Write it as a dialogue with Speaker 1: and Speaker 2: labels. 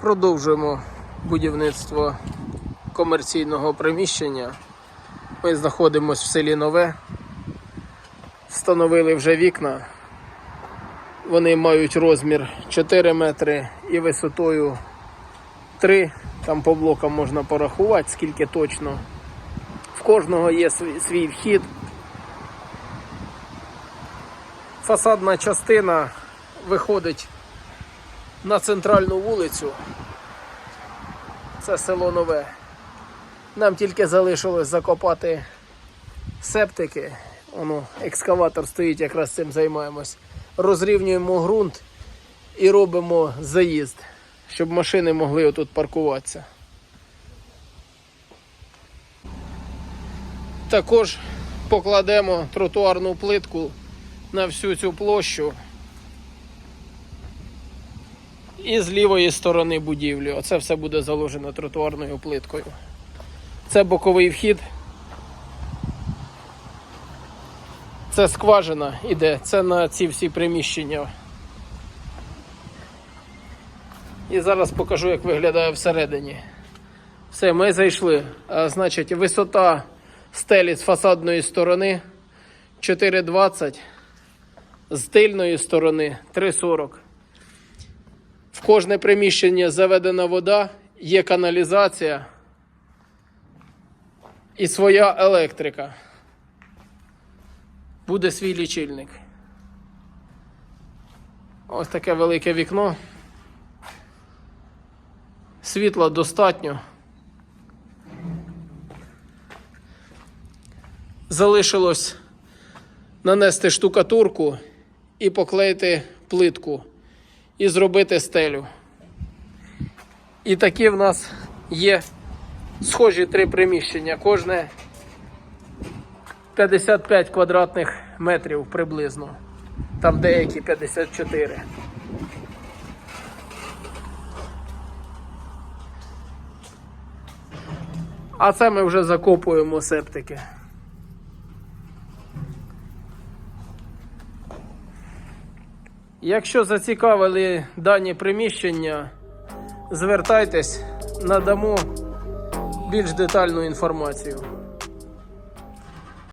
Speaker 1: Продовжуємо будівництво комерційного приміщення. Ми знаходимося в селі Нове. Встановили вже вікна. Вони мають розмір 4 метри і висотою 3. Там по блокам можна порахувати, скільки точно. В кожного є свій, вхід. Фасадна частина виходить на центральну вулицю. Це село Нове. Нам тільки залишилось закопати септики. Воно, екскаватор стоїть, якраз цим займаємось. Розрівнюємо ґрунт і робимо заїзд, щоб машини могли отут паркуватися. Також покладемо тротуарну плитку на всю цю площу. І з лівої сторони будівлі. Оце все буде заложено тротуарною плиткою. Це боковий вхід. Це скважина іде, це на ці всі приміщення. І зараз покажу, як виглядає всередині. Все, ми зайшли. А, значить, висота стелі з фасадної сторони 4,20, з тильної сторони 3,40. Кожне приміщення заведена вода, є каналізація і своя електрика. Буде свій лічильник. Ось таке велике вікно. Світла достатньо. Залишилось нанести штукатурку і поклеїти плитку і зробити стелю. І такі в нас є схожі три приміщення. Кожне 55 квадратних метрів приблизно. Там деякі 54. А це ми вже закопуємо септики. Якщо зацікавили дані приміщення, звертайтесь, надамо більш детальну інформацію.